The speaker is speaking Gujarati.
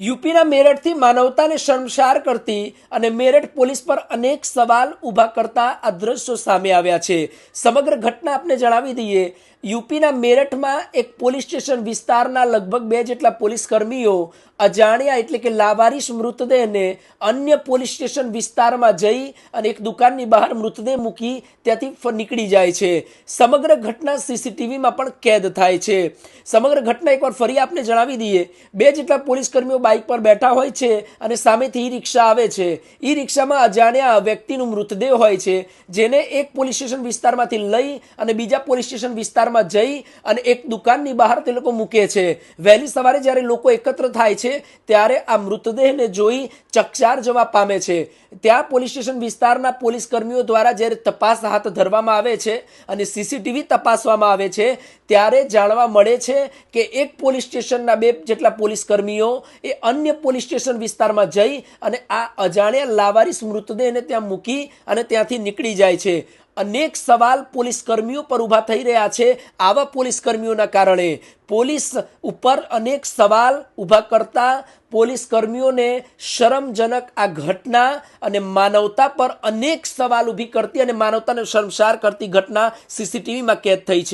યુપીના મેરઠથી માનવતાને શર્મસાર કરતી અને મેરઠ પોલીસ પર અનેક સવાલ ઊભા કરતા આ દ્રશ્યો સામે આવ્યા છે. સમગ્ર ઘટના આપને જણાવી દઈએ, યુપીના મેરઠમાં એક પોલીસ સ્ટેશન વિસ્તારના લગભગ બે જેટલા પોલીસ કર્મીઓ અજાણ્યા એટલે કે લાવારીશ મૃતદેહને અન્ય પોલીસ સ્ટેશન વિસ્તારમાં જઈ અને એક દુકાનની બહાર મૃતદેહ મૂકી ત્યાંથી નીકળી જાય છે. સમગ્ર ઘટના સીસીટીવીમાં પણ કેદ થાય છે. સમગ્ર ઘટના એકવાર ફરી આપને જણાવી દઈએ. બે જેટલા પોલીસ કર્મીઓ બાઇક પર બેઠા હોય છે અને સામેથી ઈ રિક્ષા આવે છે. ઈ રિક્ષામાં અજાણ્યા વ્યક્તિનું મૃતદેહ હોય છે, જેને એક પોલીસ સ્ટેશન વિસ્તારમાંથી લઈ અને બીજા પોલીસ સ્ટેશન વિસ્તારમાં જઈ અને એક દુકાનની બહાર તે લોકો મૂકે છે. વહેલી સવારે જ્યારે લોકો એકત્ર થાય છે ત્યારે આ મૃતદેહને જોઈ ચકચાર જવા પામે છે. ત્યાં પોલીસ સ્ટેશન વિસ્તારના પોલીસ કર્મીઓ દ્વારા જ્યારે તપાસ હાથ ધરવામાં આવે છે અને સીસીટીવી તપાસવામાં આવે છે, ત્યારે જાણવા મળે છે કે એક પોલીસ સ્ટેશનના બે જેટલા પોલીસ કર્મીઓ એ અન્ય પોલીસ સ્ટેશન વિસ્તારમાં જઈ અને આ અજાણ્યા લાવારીસ મૃતદેહને ત્યાં મૂકી અને ત્યાંથી નીકળી જાય છે. અનેક સવાલ પોલીસ કર્મીઓ પર ઊભા થઈ રહ્યા છે. આવા પોલીસ કર્મીઓના કારણે પોલીસ ઉપર અનેક સવાલ ઊભા કરતા પોલીસ કર્મીઓને શરમજનક આ ઘટના અને માનવતા પર અનેક સવાલ ઊભી કરતી અને માનવતાને શરમસાર કરતી ઘટના સીસીટીવીમાં કેદ થઈ છે.